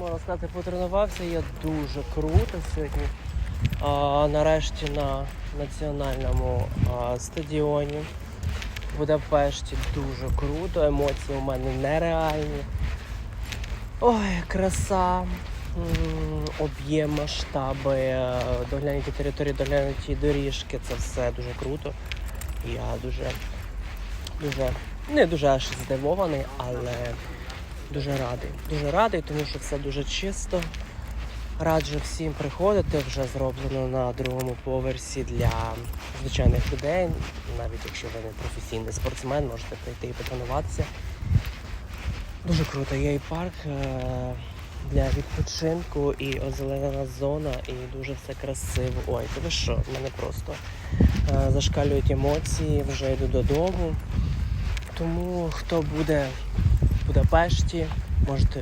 можна сказати, потренувався я дуже круто сьогодні. А, нарешті на національному а, стадіоні в Будапешті дуже круто. Емоції у мене нереальні. Ой, краса, об'єм, масштаби, е, доглянуті території, доглянуті доріжки. Це все дуже круто. Я дуже, дуже, не дуже аж здивований, але дуже радий. Дуже радий, тому що все дуже чисто. Раджу всім приходити, вже зроблено на другому поверсі для звичайних людей. Навіть якщо ви не професійний спортсмен, можете прийти і потренуватися. Дуже круто. Є і парк е, для відпочинку, і озеленена зона, і дуже все красиво. Ой, ти ви що? Мене просто е, зашкалюють емоції, вже йду додому. Тому хто буде Будапешті. Можете